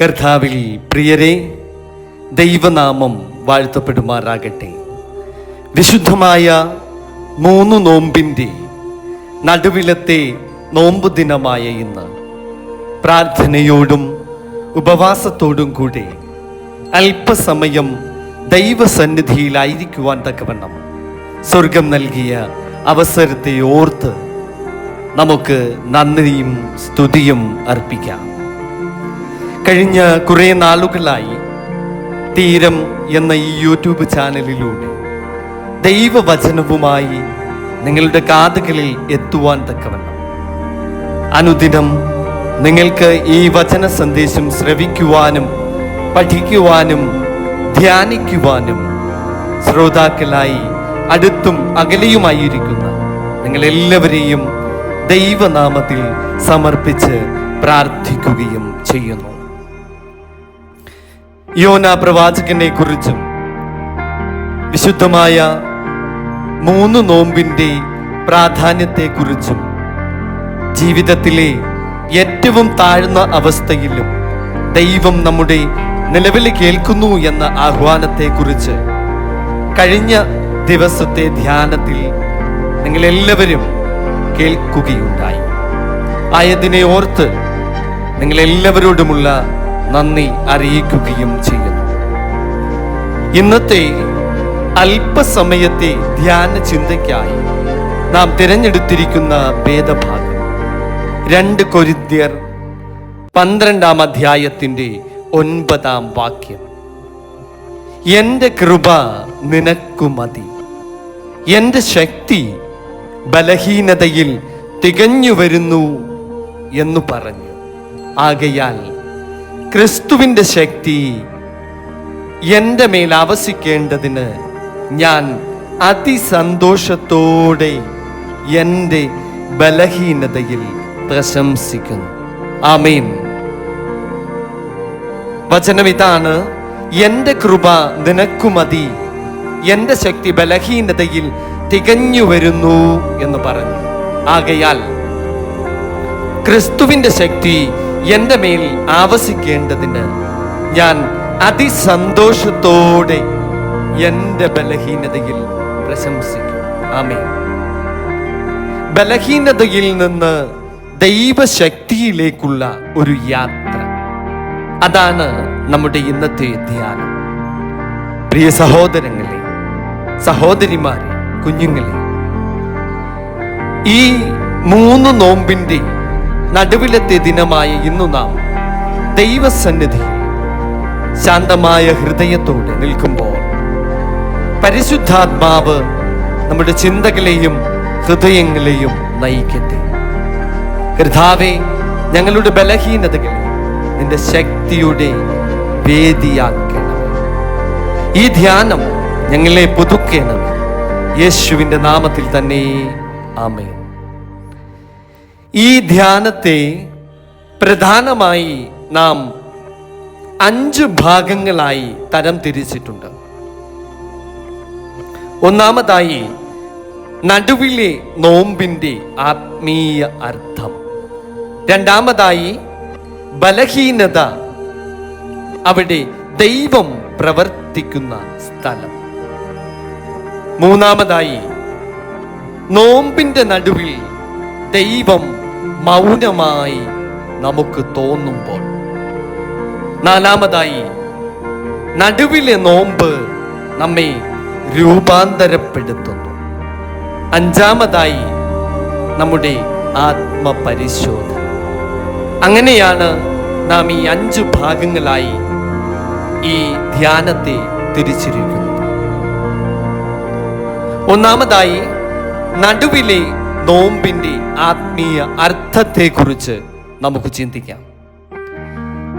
കർത്താവിൽ പ്രിയരെ ദൈവനാമം വാഴ്ത്തപ്പെടുമാറാകട്ടെ. വിശുദ്ധമായ മൂന്ന് നോമ്പിന്റെ നടുവിലത്തെ നോമ്പ് ദിനമായ ഇന്ന് പ്രാർത്ഥനയോടും ഉപവാസത്തോടും കൂടെ അല്പസമയം ദൈവസന്നിധിയിലായിരിക്കുവാൻ തക്കവണ്ണം സ്വർഗം നൽകിയ അവസരത്തെ ഓർത്ത് നമുക്ക് നന്ദിയും സ്തുതിയും അർപ്പിക്കാം. കഴിഞ്ഞ കുറേ നാളുകളായി തീരം എന്ന ഈ യൂട്യൂബ് ചാനലിലൂടെ ദൈവവചനവുമായി നിങ്ങളുടെ കാതുകളിൽ എത്തുവാൻ തക്കവണ്ണം. അനുദിനം നിങ്ങൾക്ക് ഈ വചന സന്ദേശം ശ്രവിക്കുവാനും പഠിക്കുവാനും ധ്യാനിക്കുവാനും ശ്രോതാക്കളായി അടുത്തും അകലെയുമായിരിക്കുന്ന നിങ്ങളെല്ലാവരെയും ദൈവനാമത്തിൽ സമർപ്പിച്ച് പ്രാർത്ഥിക്കുകയും ചെയ്യുന്നു. യോന പ്രവാചകനെ കുറിച്ചും വിശുദ്ധമായ മൂന്ന് നോമ്പിന്റെ പ്രാധാന്യത്തെക്കുറിച്ചും ജീവിതത്തിലെ ഏറ്റവും താഴ്ന്ന അവസ്ഥയിലും ദൈവം നമ്മുടെ നിലവിൽ കേൾക്കുന്നു എന്ന ആഹ്വാനത്തെക്കുറിച്ച് കഴിഞ്ഞ ദിവസത്തെ ധ്യാനത്തിൽ നിങ്ങളെല്ലാവരും കേൾക്കുകയുണ്ടായി. ആയതിനെ ഓർത്ത് നിങ്ങളെല്ലാവരോടുമുള്ള നന്ദി അറിയിക്കുകയും ചെയ്യുന്നു. ഇന്നത്തെ അല്പസമയത്തെ ധ്യാന ചിന്തയ്ക്കായി നാം തിരഞ്ഞെടുത്തിരിക്കുന്ന ഭേദഭാഗം രണ്ട് കൊരിന്ത്യർ പന്ത്രണ്ടാം അധ്യായത്തിന്റെ ഒൻപതാം വാക്യം. എന്റെ കൃപ നിനക്കു മതി. എന്റെ ശക്തി ബലഹീനതയിൽ തികഞ്ഞു വരുന്നു എന്നു പറഞ്ഞു. ആകയാൽ ക്രിസ്തുവിന്റെ ശക്തി എന്റെ മേൽ ആവസിക്കേണ്ടതിന് ഞാൻ അതിസന്തോഷത്തോടെ എന്റെ ബലഹീനതയിൽ പ്രശംസിക്കുന്നു. ആമേൻ. വചനം ഇതാണ് എന്റെ കൃപ നിനക്കു മതി. എന്റെ ശക്തി ബലഹീനതയിൽ തികഞ്ഞു വരുന്നു എന്ന് പറഞ്ഞു. ആകയാൽ ക്രിസ്തുവിന്റെ ശക്തി എന്റെ മേൽ ആവസിക്കേണ്ടതിന് ഞാൻ അതിസന്തോഷത്തോടെ എന്റെ ബലഹീനതയിൽ പ്രശംസിക്കും. ആമേ ബലഹീനതയിൽ നിന്ന് ദൈവശക്തിയിലേക്കുള്ള ഒരു യാത്ര. അതാണ് നമ്മുടെ ഇന്നത്തെ ധ്യാനം. പ്രിയ സഹോദരങ്ങളെ സഹോദരിമാരെ കുഞ്ഞുങ്ങളെ ഈ മൂന്ന് നോമ്പിന്റെ നടുവിലത്തെ ദിനമായ ഇന്നു നാം ദൈവസന്നിധി ശാന്തമായ ഹൃദയത്തോട് നിൽക്കുമ്പോൾ പരിശുദ്ധാത്മാവ് നമ്മുടെ ചിന്തകളെയും ഹൃദയങ്ങളെയും നയിക്കട്ടെ. കർത്താവെ ഞങ്ങളുടെ ബലഹീനതകളെ നിന്റെ ശക്തിയുടെ വേദിയാക്കണം ഈ ധ്യാനം ഞങ്ങളെ പുതുക്കണം യേശുവിന്റെ നാമത്തിൽ തന്നെ. ആമേ ഈ ധ്യാനത്തെ പ്രധാനമായി നാം അഞ്ച് ഭാഗങ്ങളായി തരം തിരിച്ചിട്ടുണ്ട്. ഒന്നാമതായി നടുവിലെ നോമ്പിന്റെ ആത്മീയ അർത്ഥം. രണ്ടാമതായി ബലഹീനത അവിടെ ദൈവം പ്രവർത്തിക്കുന്ന സ്ഥലം. മൂന്നാമതായി നോമ്പിന്റെ നടുവിൽ ദൈവം മൗനമായി നമുക്ക് തോന്നുമ്പോൾ. നാലാമതായി നടുവിലെ നോമ്പ് നമ്മെ രൂപാന്തരപ്പെടുത്തുന്നു. അഞ്ചാമതായി നമ്മുടെ ആത്മപരിശോധന. അങ്ങനെയാണ് നാം ഈ അഞ്ചു ഭാഗങ്ങളായി ഈ ധ്യാനത്തെ തിരിച്ചിരിക്കുന്നത് ഒന്നാമതായി നടുവിലെ നോമ്പിന്റെ ആത്മീയ അർത്ഥത്തെക്കുറിച്ച് നമുക്ക് ചിന്തിക്കാം.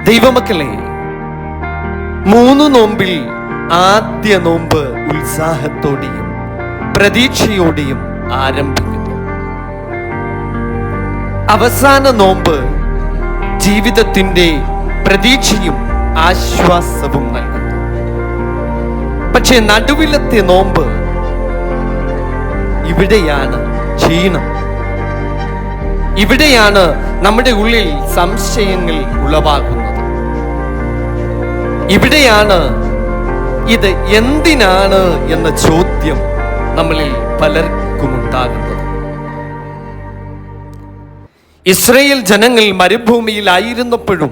ദൈവമക്കളെ മൂന്ന് നോമ്പിൽ ആദ്യ നോമ്പ് ഉത്സാഹത്തോടെയും പ്രതീക്ഷയോടെയും ആരംഭിക്കുന്നു. അവസാന നോമ്പ് ജീവിതത്തിന്റെ പ്രതീക്ഷയും ആശ്വാസവും നൽകുന്നു. പക്ഷെ നടുവിലത്തെ നോമ്പ് ഇവിടെയാണ്. ക്ഷീണം. ഇവിടെയാണ് നമ്മുടെ ഉള്ളിൽ സംശയങ്ങൾ ഉളവാകുന്നത്. ഇവിടെയാണ് ഇത് എന്തിനാണ് എന്ന ചോദ്യം നമ്മളിൽ പലർക്കും ഉണ്ടാകുന്നത് ഇസ്രയേൽ ജനങ്ങൾ മരുഭൂമിയിലായിരുന്നപ്പോഴും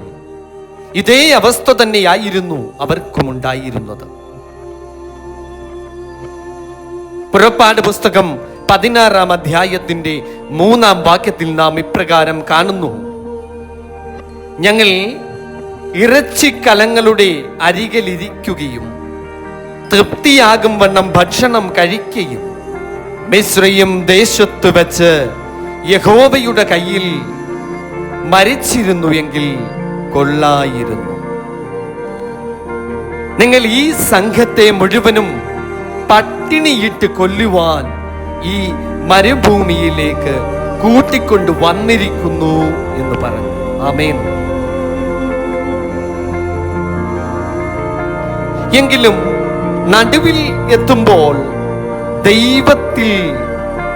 ഇതേ അവസ്ഥ തന്നെയായിരുന്നു അവർക്കും ഉണ്ടായിരുന്നത് പുറപ്പാട് പുസ്തകം പതിനാറാം അധ്യായത്തിന്റെ മൂന്നാം വാക്യത്തിൽ നാം ഇപ്രകാരം കാണുന്നു. ഞങ്ങൾ ഇറച്ചിക്കലങ്ങളുടെ അരികിലിരിക്കുകയും തൃപ്തിയാകും വണ്ണം ഭക്ഷണം കഴിക്കുകയും മിശ്രയും ദേശത്ത് വെച്ച് യഹോവയുടെ കയ്യിൽ മരിച്ചിരുന്നു എങ്കിൽ കൊള്ളായിരുന്നു. നിങ്ങൾ ഈ സംഘത്തെ മുഴുവനും പട്ടിണിയിട്ട് കൊല്ലുവാൻ ഈ മരുഭൂമിയിലേക്ക് കൂട്ടിക്കൊണ്ട് വന്നിരിക്കുന്നു എന്ന് പറഞ്ഞു. ആമേൻ. എങ്കിലും നടുവിൽ എത്തുമ്പോൾ ദൈവത്തിൽ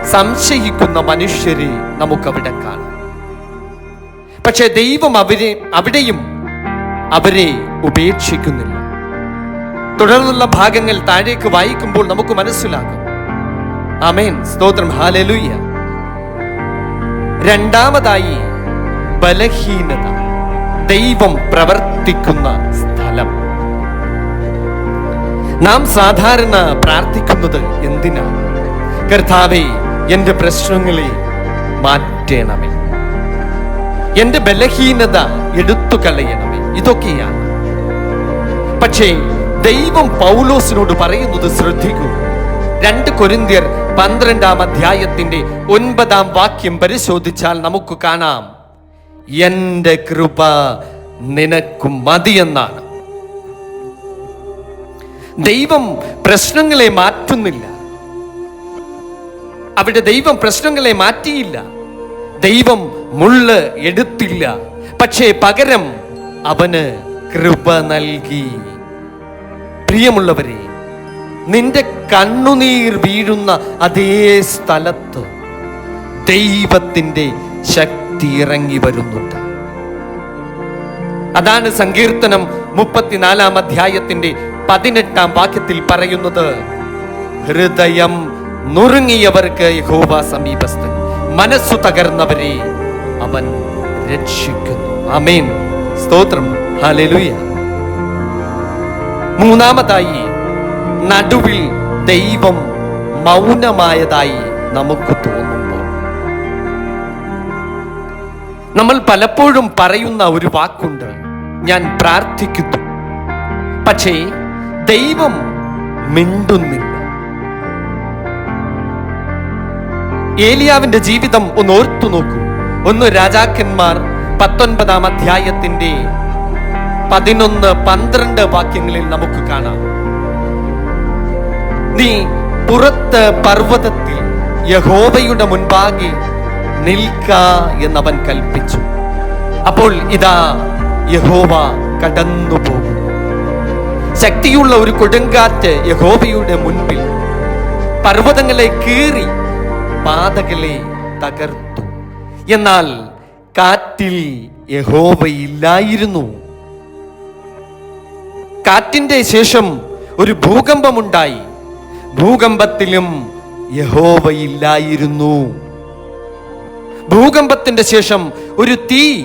സംശയിക്കുന്ന മനുഷ്യരെ നമുക്കവിടെ കാണാം. പക്ഷെ ദൈവം അവരെ അവിടെയും അവരെ ഉപേക്ഷിക്കുന്നില്ല. തുടർന്നുള്ള ഭാഗങ്ങൾ താഴേക്ക് വായിക്കുമ്പോൾ നമുക്ക് മനസ്സിലാകും. അമേൻ സ്തോത്രം. ഹാലലുയ്യ രണ്ടാമതായി ബലഹീനത. ദൈവം പ്രവർത്തിക്കുന്ന സ്ഥലം. നാം സാധാരണ പ്രാർത്ഥിക്കുന്നത് എന്തിനാണ്? കർത്താവെ എന്റെ പ്രശ്നങ്ങളെ മാറ്റണമേ. എന്റെ ബലഹീനത എടുത്തു കളയണമേ ഇതൊക്കെയാണ്. പക്ഷേ ദൈവം പൗലോസിനോട് പറയുന്നത് ശ്രദ്ധിക്കൂ. രണ്ട് കൊരിന്ത്യർ പന്ത്രണ്ടാം അധ്യായത്തിന്റെ ഒൻപതാം വാക്യം പരിശോധിച്ചാൽ നമുക്ക് കാണാം. എന്റെ കൃപ നിനക്കും മതിയെന്നാണ് ദൈവം പ്രശ്നങ്ങളെ മാറ്റുന്നില്ല. അവിടെ ദൈവം പ്രശ്നങ്ങളെ മാറ്റിയില്ല. ദൈവം മുള്ള് എടുത്തില്ല. പക്ഷേ പകരം അവന് കൃപ നൽകി. പ്രിയമുള്ളവരെ നിന്റെ കണ്ണുനീർ വീഴുന്ന അതേ സ്ഥലത്ത് ദൈവത്തിന്റെ ശക്തി ഇറങ്ങി വരുന്നുണ്ട്. അതാണ് സങ്കീർത്തനം മുപ്പത്തിനാലാം അധ്യായത്തിന്റെ പതിനെട്ടാം വാക്യത്തിൽ പറയുന്നത് ഹൃദയം നുറുങ്ങിയവർക്ക് യഹോവ സമീപസ്ഥൻ മനസ്സു തകർന്നവരെ അവൻ രക്ഷിക്കുന്നു. അമേൻ സ്തോത്രം. ഹാലലുയ മൂന്നാമതായി നടുവിൽ ദൈവം മൗനമായതായി നമുക്ക് തോന്നുമ്പോൾ. നമ്മൾ പലപ്പോഴും പറയുന്ന ഒരു വാക്കുണ്ട് ഞാൻ പ്രാർത്ഥിക്കുന്നു. പക്ഷേ ദൈവം മിണ്ടുന്നില്ല. ഏലിയാവിന്റെ ജീവിതം ഒന്ന് ഓർത്തു നോക്കൂ. ഒന്ന് രാജാക്കന്മാർ പത്തൊൻപതാം അധ്യായത്തിന്റെ പതിനൊന്ന് പന്ത്രണ്ട് വാക്യങ്ങളിൽ നമുക്ക് കാണാം. നീ പുറത്ത് പർവതത്തിൽ യഹോവയുടെ മുൻപാകെ നിൽക്ക എന്നവൻ കൽപ്പിച്ചു. അപ്പോൾ ഇതാ യഹോവ കടന്നു ശക്തിയുള്ള ഒരു കൊടുങ്കാറ്റ് യഹോവയുടെ മുൻപിൽ പർവതങ്ങളെ കീറി പാതകളെ തകർത്തു. എന്നാൽ കാറ്റിൽ യഹോവയില്ലായിരുന്നു. കാറ്റിന്റെ ശേഷം ഒരു ഭൂകമ്പമുണ്ടായി. ഭൂകമ്പത്തിലും യഹോവയില്ലായിരുന്നു. ഭൂകമ്പത്തിന്റെ ശേഷം ഒരു തീ.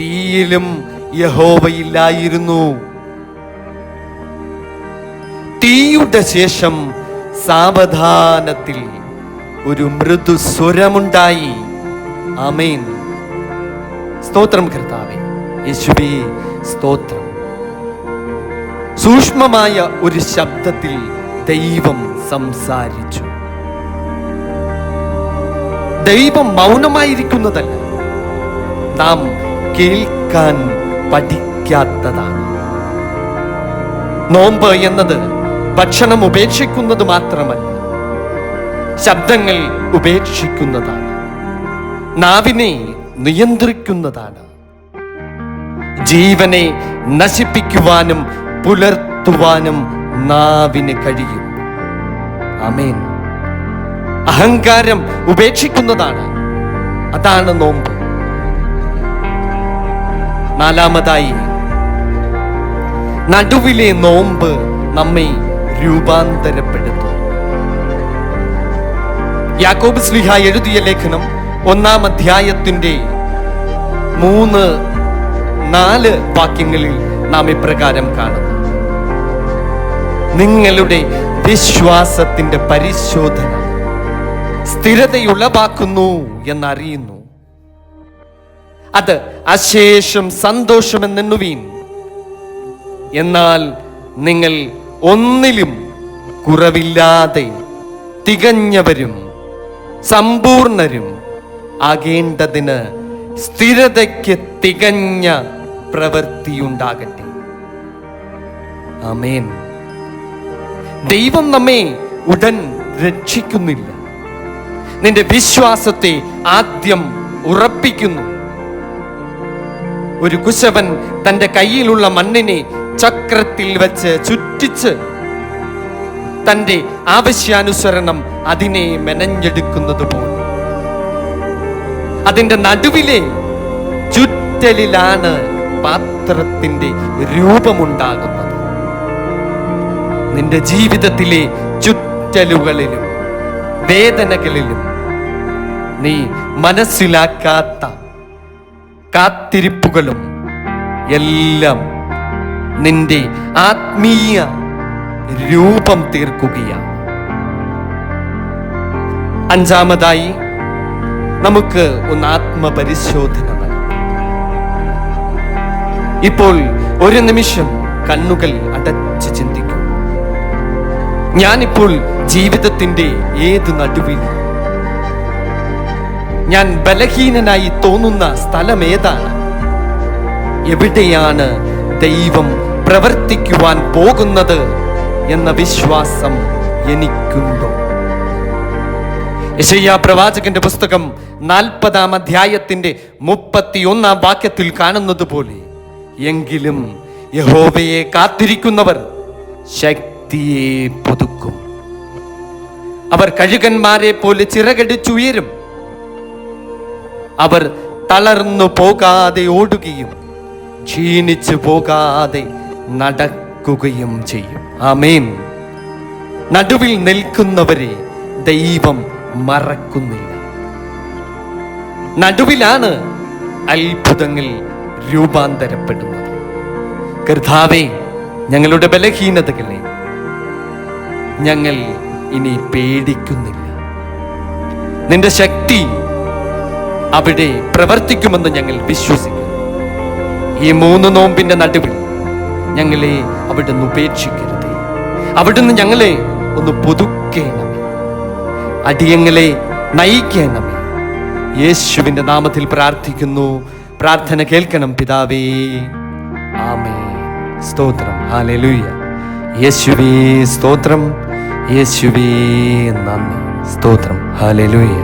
തീയിലും യഹോവയില്ലായിരുന്നു. തീയുടെ ശേഷം സാവധാനത്തിൽ ഒരു മൃദു സ്വരമുണ്ടായി. ആമേൻ. സ്തോത്രം കർത്താവേ യേശുവേ സ്തോത്രം. സൂക്ഷ്മമായ ഒരു ശബ്ദത്തിൽ ദൈവം സംസാരിച്ചു. ദൈവം മൗനമായിരിക്കുന്നതല്ല നാം കേൾക്കാൻ പഠിക്കാത്തതാണ്. നോമ്പ് എന്നത് ഭക്ഷണം ഉപേക്ഷിക്കുന്നത് മാത്രമല്ല ശബ്ദങ്ങൾ ഉപേക്ഷിക്കുന്നതാണ് നാവിനെ നിയന്ത്രിക്കുന്നതാണ്. ജീവനെ നശിപ്പിക്കുവാനും പുലർത്തുവാനും നാവിന് കഴിയും. അമേൻ അഹങ്കാരം ഉപേക്ഷിക്കുന്നതാണ്. അതാണ് നോമ്പ്. നാലാമതായി നടുവിലെ നോമ്പ് നമ്മെ രൂപാന്തരപ്പെടുത്തും യാക്കോബ് സ്ലിഹ എഴുതിയ ലേഖനം ഒന്നാം അധ്യായത്തിന്റെ മൂന്ന് നാല് വാക്യങ്ങളിൽ നാം ഇപ്രകാരം കാണുന്നു. നിങ്ങളുടെ വിശ്വാസത്തിന്റെ പരിശോധന സ്ഥിരതയുളവാക്കുന്നു എന്നറിയുന്നു. അത് അശേഷം സന്തോഷമെന്നെണ്ണുവീൻ. എന്നാൽ നിങ്ങൾ ഒന്നിലും കുറവില്ലാതെ തികഞ്ഞവരും സമ്പൂർണരും ആകേണ്ടതിന് സ്ഥിരതയ്ക്ക് തികഞ്ഞ പ്രവൃത്തിയുണ്ടാകട്ടെ. ആമേൻ. ദൈവം നമ്മെ ഉടൻ രക്ഷിക്കുന്നില്ല. നിന്റെ വിശ്വാസത്തെ ആദ്യം ഉറപ്പിക്കുന്നു. ഒരു കുശവൻ തന്റെ കയ്യിലുള്ള മണ്ണിനെ ചക്രത്തിൽ വെച്ച് ചുറ്റിച്ച് തന്റെ ആവശ്യാനുസരണം അതിനെ മെനഞ്ഞെടുക്കുന്നത് പോലെ. അതിന്റെ നടുവിലെ ചുറ്റലിലാണ് പാത്രത്തിന്റെ രൂപമുണ്ടാകുന്നത്. നിന്റെ ജീവിതത്തിലെ ചുറ്റലുകളിലും വേദനകളിലും നീ മനസ്സിലാക്കാത്ത കാത്തിരിപ്പുകളും എല്ലാം നിന്റെ ആത്മീയ രൂപം തീർക്കുകയാണ്. അഞ്ചാമതായി നമുക്ക് ഒന്ന് ആത്മപരിശോധന ഇപ്പോൾ ഒരു നിമിഷം കണ്ണുകൾ അടച്ച് ചിന്തിക്കും. ഞാനിപ്പോൾ ജീവിതത്തിന്റെ ഏത് നടുവിൽ? ഞാൻ ബലഹീനനായി തോന്നുന്ന സ്ഥലം ഏതാണ് എവിടെയാണ് ദൈവം പ്രവർത്തിക്കുവാൻ പോകുന്നത് എന്ന വിശ്വാസം എനിക്കുണ്ടോ? യശയ്യ പ്രവാചകന്റെ പുസ്തകം നാൽപ്പതാം അധ്യായത്തിന്റെ മുപ്പത്തിയൊന്നാം വാക്യത്തിൽ കാണുന്നത് പോലെ എങ്കിലും യഹോവയെ കാത്തിരിക്കുന്നവർ ശക്തിയെ പുതുക്കും. അവർ കഴുകന്മാരെ പോലെ ചിറകടിച്ചുയരും. അവർ തളർന്നു പോകാതെ ഓടുകയും ക്ഷീണിച്ചു പോകാതെ നടക്കുകയും ചെയ്യും. ആമേൻ. നടുവിൽ നിൽക്കുന്നവരെ ദൈവം മറക്കുന്നില്ല. നടുവിലാണ് അത്ഭുതങ്ങൾ രൂപാന്തരപ്പെടുന്നത്. കർത്താവേ ഞങ്ങളുടെ ബലഹീനതകളെ ഞങ്ങൾ ഇനി പേടിക്കുന്നില്ല. നിന്റെ ശക്തി അവിടെ പ്രവർത്തിക്കുമെന്ന് ഞങ്ങൾ വിശ്വസിക്കുന്നു. ഈ മൂന്ന് നോമ്പിന്റെ നടുവിൽ ഞങ്ങളെ അവിടുന്ന് ഉപേക്ഷിക്കരുത്. അവിടുന്ന് ഞങ്ങളെ ഒന്ന് പുതുക്കേണമേ. അടിയങ്ങളെ നയിക്കണമേ. യേശുവിന്റെ നാമത്തിൽ പ്രാർത്ഥിക്കുന്നു. പ്രാർത്ഥന കേൾക്കണം പിതാവേ. ആമേ സ്തോത്രം. ഹാലലൂയ യേശുവേ സ്തോത്രം. യേശുവേ നന്ദി സ്തോത്രം ഹാലലൂയ